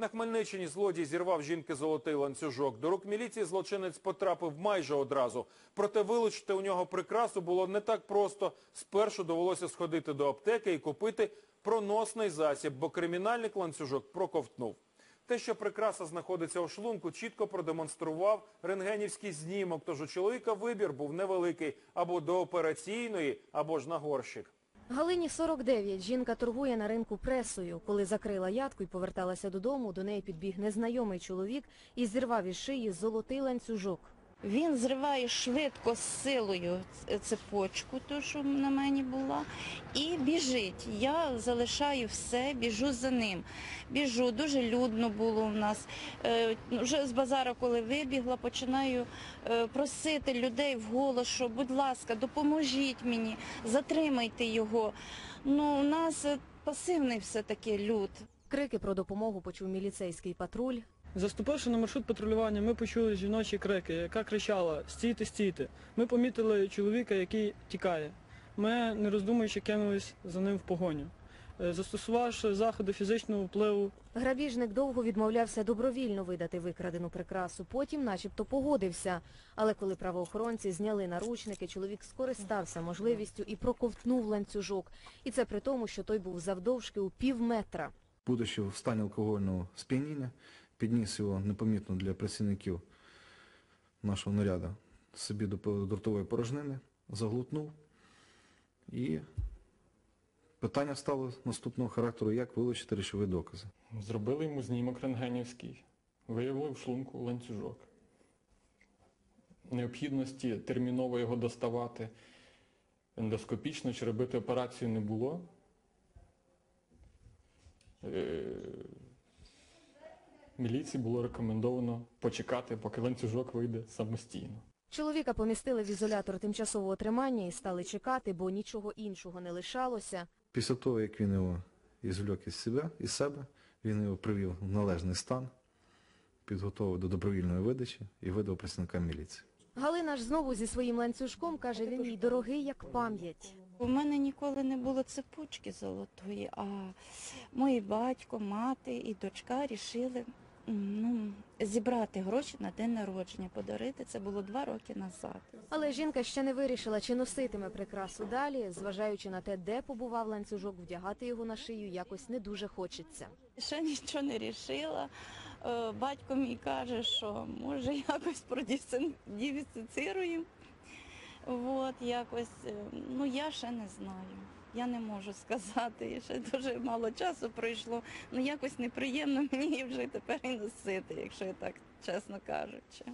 На Хмельниччині злодій зірвав жінки золотий ланцюжок. До рук міліції злочинець потрапив майже одразу. Проте вилучити у нього прикрасу було не так просто. Спершу довелося сходити до аптеки і купити проносний засіб, бо кримінальник ланцюжок проковтнув. Те, що прикраса знаходиться у шлунку, чітко продемонстрував рентгенівський знімок. Тож у чоловіка вибір був невеликий або до операційної, або ж на горщик. Галині 49. Жінка торгує на ринку пресою. Коли закрила ядку і поверталася додому, до неї підбіг незнайомий чоловік і зірвав із шиї золотий ланцюжок. Він зриває швидко з силою цепочку, ту, що на мені була, і біжить. Я залишаю все, біжу за ним. Біжу, дуже людно було у нас. Е, Вже з базара, коли вибігла, починаю е, просити людей вголос, що, будь ласка, допоможіть мені, затримайте його. Ну, у нас е, пасивний все-таки люд. Крики про допомогу почув міліцейський патруль. Заступивши на маршрут патрулювання, ми почули жіночі крики, яка кричала Стійте, стійте. Ми помітили чоловіка, який тікає. Ми, не роздумуючи, кинулись за ним в погоню. Е, Застосувавши заходи фізичного впливу, Грабіжник довго відмовлявся добровільно видати викрадену прикрасу. Потім начебто погодився. Але коли правоохоронці зняли наручники, чоловік скористався можливістю і проковтнув ланцюжок. І це при тому, що той був завдовжки у пів метра. будучи в стані алкогольного сп'яніння, підніс його непомітно для працівників нашого наряду собі до до ротової порожнини, заглутнув. І питання стало наступного характеру, як вилучити речові докази. Зробили йому знімок рентгенівський, виявили в шлунку ланцюжок. Необхідності терміново його доставати ендоскопічно чи робити операцію не було. Міліції було рекомендовано почекати, поки ланцюжок вийде самостійно. Чоловіка помістили в ізолятор тимчасового тримання і стали чекати, бо нічого іншого не лишалося. Після того, як він його ізвлек із себе, із себе, він його привів в належний стан, підготовив до добровільної видачі і видав працівникам міліції. Галина ж знову зі своїм ланцюжком каже, він їй дорогий як пам'ять. У мене ніколи не було цепочки золотої, а мій батько, мати і дочка рішили ну, зібрати гроші на день народження, подарити. Це було два роки назад. Але жінка ще не вирішила, чи носитиме прикрасу далі, зважаючи на те, де побував ланцюжок, вдягати його на шию якось не дуже хочеться. Ще нічого не рішила. Е, Батько мій каже, що може якось продифіцируємо. От якось, е, ну я ще не знаю. Я не можу сказати, ще дуже мало часу пройшло. Ну якось неприємно мені вже тепер і носити, якщо я так чесно кажучи.